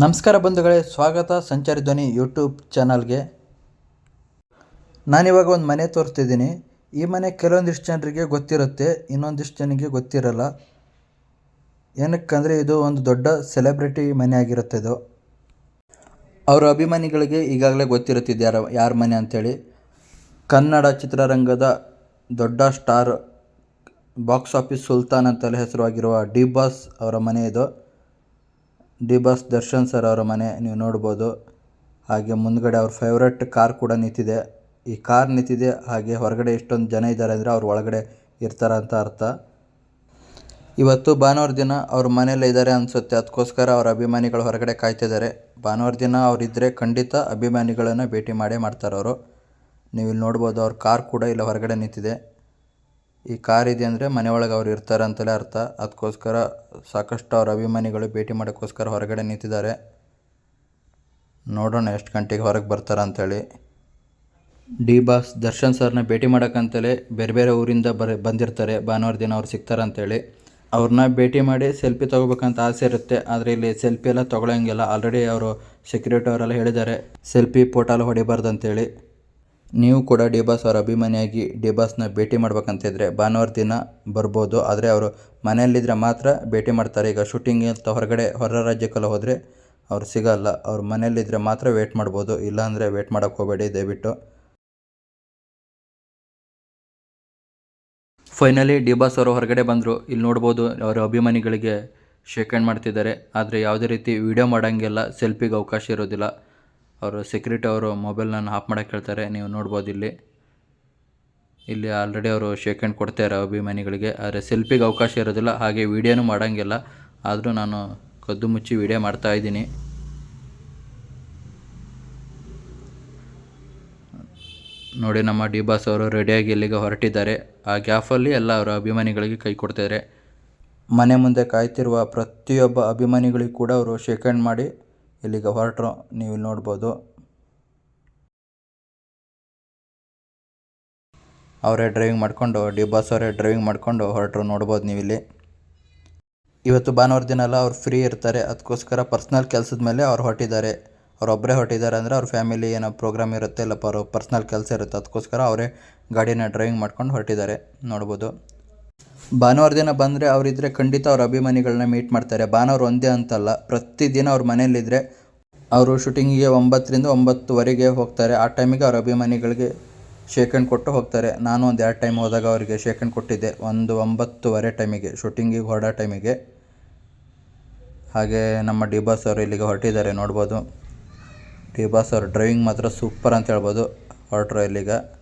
ನಮಸ್ಕಾರ ಬಂಧುಗಳೇ, ಸ್ವಾಗತ ಸಂಚಾರಿ ಧ್ವನಿ ಯೂಟ್ಯೂಬ್ ಚಾನಲ್ಗೆ. ನಾನಿವಾಗ ಒಂದು ಮನೆ ತೋರಿಸ್ತಿದ್ದೀನಿ. ಈ ಮನೆ ಕೆಲವೊಂದಿಷ್ಟು ಜನರಿಗೆ ಗೊತ್ತಿರುತ್ತೆ, ಇನ್ನೊಂದಿಷ್ಟು ಜನರಿಗೆ ಗೊತ್ತಿರಲ್ಲ. ಏನಕ್ಕಂದರೆ ಇದು ಒಂದು ದೊಡ್ಡ ಸೆಲೆಬ್ರಿಟಿ ಮನೆ ಆಗಿರುತ್ತೆ ಇದು. ಅವರ ಅಭಿಮಾನಿಗಳಿಗೆ ಈಗಾಗಲೇ ಗೊತ್ತಿರುತ್ತಿದೆ ಯಾರ ಯಾರ ಮನೆ ಅಂಥೇಳಿ ಕನ್ನಡ ಚಿತ್ರರಂಗದ ದೊಡ್ಡ ಸ್ಟಾರ್, ಬಾಕ್ಸ್ ಆಫೀಸ್ ಸುಲ್ತಾನ್ ಅಂತಲೇ ಹೆಸರುವಾಗಿರುವ ಡಿ ಬಾಸ್ ಅವರ ಮನೆ ಇದು. ಡಿ ಬಾಸ್ ದರ್ಶನ್ ಸರ್ ಅವರ ಮನೆ ನೀವು ನೋಡ್ಬೋದು. ಹಾಗೆ ಮುಂದ್ಗಡೆ ಅವ್ರ ಫೇವ್ರೆಟ್ ಕಾರ್ ಕೂಡ ನಿಂತಿದೆ. ಈ ಕಾರ್ ನಿಂತಿದೆ, ಹಾಗೆ ಹೊರಗಡೆ ಎಷ್ಟೊಂದು ಜನ ಇದ್ದಾರೆ ಅಂದರೆ ಅವ್ರು ಒಳಗಡೆ ಇರ್ತಾರ ಅಂತ ಅರ್ಥ. ಇವತ್ತು ಭಾನುವಾರ ದಿನ ಅವ್ರ ಮನೇಲೇ ಇದ್ದಾರೆ ಅನಿಸುತ್ತೆ. ಅದಕ್ಕೋಸ್ಕರ ಅವ್ರ ಅಭಿಮಾನಿಗಳು ಹೊರಗಡೆ ಕಾಯ್ತಿದ್ದಾರೆ ಭಾನುವಾರ ದಿನ ಅವರಿದ್ದರೆ ಖಂಡಿತ ಅಭಿಮಾನಿಗಳನ್ನು ಭೇಟಿ ಮಾಡೇ ಮಾಡ್ತಾರೆ ಅವರು. ನೀವು ಇಲ್ಲಿ ನೋಡ್ಬೋದು ಅವ್ರ ಕಾರ್ ಕೂಡ ಇಲ್ಲ ಹೊರಗಡೆ ನಿಂತಿದೆ. ಈ ಕಾರ್ ಇದೆ ಅಂದರೆ ಮನೆ ಒಳಗೆ ಅವ್ರು ಇರ್ತಾರೆ ಅಂತಲೇ ಅರ್ಥ. ಅದಕ್ಕೋಸ್ಕರ ಸಾಕಷ್ಟು ಅವ್ರ ಅಭಿಮಾನಿಗಳು ಭೇಟಿ ಮಾಡೋಕ್ಕೋಸ್ಕರ ಹೊರಗಡೆ ನಿಂತಿದ್ದಾರೆ. ನೋಡೋಣ ಎಷ್ಟು ಗಂಟೆಗೆ ಹೊರಗೆ ಬರ್ತಾರೆ ಅಂತೇಳಿ. ಡಿ ಬಾಸ್ ದರ್ಶನ್ ಸರ್ನ ಭೇಟಿ ಮಾಡೋಕ್ಕಂತಲೇ ಬೇರೆ ಬೇರೆ ಊರಿಂದ ಬರ ಬಂದಿರ್ತಾರೆ. ಭಾನುವಾರ ದಿನ ಅವ್ರು ಸಿಗ್ತಾರೆ ಅಂತೇಳಿ. ಅವ್ರನ್ನ ಭೇಟಿ ಮಾಡಿ ಸೆಲ್ಫಿ ತೊಗೋಬೇಕಂತ ಆಸೆ ಇರುತ್ತೆ. ಆದರೆ ಇಲ್ಲಿ ಸೆಲ್ಫಿ ಎಲ್ಲ ತೊಗೊಳಂಗಿಲ್ಲ. ಆಲ್ರೆಡಿ ಅವರು ಸೆಕ್ಯೂರಿಟಿ ಅವರೆಲ್ಲ ಹೇಳಿದ್ದಾರೆ. ಸೆಲ್ಫಿ ಫೋಟೋ ಹೊಡಿಬಾರ್ದು ಅಂತೇಳಿ. ನೀವು ಕೂಡ ಡಿ ಬಾಸ್ ಅವರ ಅಭಿಮಾನಿಯಾಗಿ ಡಿ ಬಾಸ್ನ ಭೇಟಿ ಮಾಡ್ಬೇಕಂತಿದ್ರೆ ಭಾನುವಾರ ದಿನ ಬರ್ಬೋದು. ಆದರೆ ಅವರು ಮನೆಯಲ್ಲಿದ್ದರೆ ಮಾತ್ರ ಭೇಟಿ ಮಾಡ್ತಾರೆ. ಈಗ ಶೂಟಿಂಗ್ ಅಂತ ಹೊರಗಡೆ, ಹೊರ ರಾಜ್ಯಕ್ಕೆಲ್ಲ ಹೋದರೆ ಅವ್ರು ಸಿಗಲ್ಲ. ಅವ್ರು ಮನೆಯಲ್ಲಿದ್ದರೆ ಮಾತ್ರ ವೇಟ್ ಮಾಡ್ಬೋದು. ಇಲ್ಲಾಂದರೆ ವೇಟ್ ಮಾಡೋಕ್ಕೆ ಹೋಗಬೇಡಿ ದಯವಿಟ್ಟು. ಫೈನಲಿ ಡಿ ಬಾಸ್ ಅವರು ಹೊರಗಡೆ ಬಂದರು. ಇಲ್ಲಿ ನೋಡ್ಬೋದು ಅವರ ಅಭಿಮಾನಿಗಳಿಗೆ ಶೇಕ್ ಹ್ಯಾಂಡ್ ಮಾಡ್ತಿದ್ದಾರೆ. ಆದರೆ ಯಾವುದೇ ರೀತಿ ವಿಡಿಯೋ ಮಾಡೋಂಗಿಲ್ಲ ಸೆಲ್ಫಿಗೆ ಅವಕಾಶ ಇರೋದಿಲ್ಲ. ಅವರು ಸೆಕ್ಯೂರಿಟಿ ಅವರು ಮೊಬೈಲ್ನ ಆಫ್ ಮಾಡಕ್ಕೆ ಹೇಳ್ತಾರೆ. ನೀವು ನೋಡ್ಬೋದು ಇಲ್ಲಿ. ಇಲ್ಲಿ ಆಲ್ರೆಡಿ ಅವರು ಶೇಕ್ ಹ್ಯಾಂಡ್ ಕೊಡ್ತಾರೆ ಅಭಿಮಾನಿಗಳಿಗೆ. ಆದರೆ ಸೆಲ್ಫಿಗೆ ಅವಕಾಶ ಇರೋದಿಲ್ಲ. ಹಾಗೆ ವೀಡಿಯೋನೂ ಮಾಡೋಂಗಿಲ್ಲ. ಆದರೂ ನಾನು ಕದ್ದು ಮುಚ್ಚಿ ವೀಡಿಯೋ ಮಾಡ್ತಾ ಇದ್ದೀನಿ. ನೋಡಿ, ನಮ್ಮ ಡಿ ಬಾಸ್ ಅವರು ರೆಡಿಯಾಗಿ ಇಲ್ಲಿಗೆ ಹೊರಟಿದ್ದಾರೆ. ಆ ಗ್ಯಾಫಲ್ಲಿ ಎಲ್ಲ ಅವರ ಅಭಿಮಾನಿಗಳಿಗೆ ಕೈ ಕೊಡ್ತಾರೆ ಮನೆ ಮುಂದೆ ಕಾಯ್ತಿರುವ ಪ್ರತಿಯೊಬ್ಬ ಅಭಿಮಾನಿಗಳಿಗೆ ಕೂಡ ಅವರು ಶೇಕ್ ಹ್ಯಾಂಡ್ ಮಾಡಿ ಇಲ್ಲಿಗೆ ಹೊರಟ್ರು, ನೀವು ಇಲ್ಲಿ ನೋಡ್ಬೋದು. ಅವರೇ ಡ್ರೈವಿಂಗ್ ಮಾಡಿಕೊಂಡು, ಡಿ ಬಾಸ್ ಅವರೇ ಡ್ರೈವಿಂಗ್ ಮಾಡಿಕೊಂಡು ಹೊರಟರು, ನೋಡ್ಬೋದು ನೀವು ಇಲ್ಲಿ. ಇವತ್ತು ಭಾನುವಾರ ದಿನ ಎಲ್ಲ ಅವ್ರು ಫ್ರೀ ಇರ್ತಾರೆ. ಅದಕ್ಕೋಸ್ಕರ ಪರ್ಸ್ನಲ್ ಕೆಲಸದ ಮೇಲೆ ಅವ್ರು ಹೊರಟಿದ್ದಾರೆ. ಅವರೊಬ್ಬರೇ ಹೊರಟಿದ್ದಾರೆ ಅಂದರೆ ಅವ್ರ ಫ್ಯಾಮಿಲಿ ಏನೋ ಪ್ರೋಗ್ರಾಮ್ ಇರುತ್ತೆ, ಇಲ್ಲಪ್ಪ, ಅವರು ಪರ್ಸ್ನಲ್ ಕೆಲಸ ಇರುತ್ತೆ. ಅದಕ್ಕೋಸ್ಕರ ಅವರೇ ಗಾಡಿನ ಡ್ರೈವಿಂಗ್ ಮಾಡ್ಕೊಂಡು ಹೊರಟಿದ್ದಾರೆ. ನೋಡ್ಬೋದು. ಭಾನುವಾರ ದಿನ ಬಂದರೆ ಅವರಿದ್ದರೆ ಖಂಡಿತ ಅವ್ರ ಅಭಿಮಾನಿಗಳನ್ನ ಮೀಟ್ ಮಾಡ್ತಾರೆ. ಭಾನುವಾರ ಒಂದೇ ಅಂತಲ್ಲ, ಪ್ರತಿದಿನ ಅವ್ರ ಮನೆಯಲ್ಲಿದ್ದರೆ ಅವರು ಶೂಟಿಂಗಿಗೆ ಒಂಬತ್ತರಿಂದ ಒಂಬತ್ತುವರೆಗೆ ಹೋಗ್ತಾರೆ. ಆ ಟೈಮಿಗೆ ಅವ್ರ ಅಭಿಮಾನಿಗಳಿಗೆ ಹ್ಯಾಂಡ್ ಕೊಟ್ಟು ಹೋಗ್ತಾರೆ. ನಾನು ಒಂದು ಎರಡು ಟೈಮ್ ಹೋದಾಗ ಅವರಿಗೆ ಹ್ಯಾಂಡ್ ಕೊಟ್ಟಿದ್ದೆ. ಒಂದು ಒಂಬತ್ತುವರೆ ಟೈಮಿಗೆ ಶೂಟಿಂಗಿಗೆ ಹೊರಡೋ ಟೈಮಿಗೆ ಹಾಗೆ ನಮ್ಮ ಡಿ ಬಾಸ್ ಅವರು ಇಲ್ಲಿಗೆ ಹೊರಟಿದ್ದಾರೆ ನೋಡ್ಬೋದು. ಡಿ ಬಾಸ್ ಅವ್ರ ಡ್ರೈವಿಂಗ್ ಮಾತ್ರ ಸೂಪರ್ ಅಂತ ಹೇಳ್ಬೋದು. ಹೊರಟ್ರು ಇಲ್ಲಿಗೆ.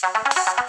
Thank.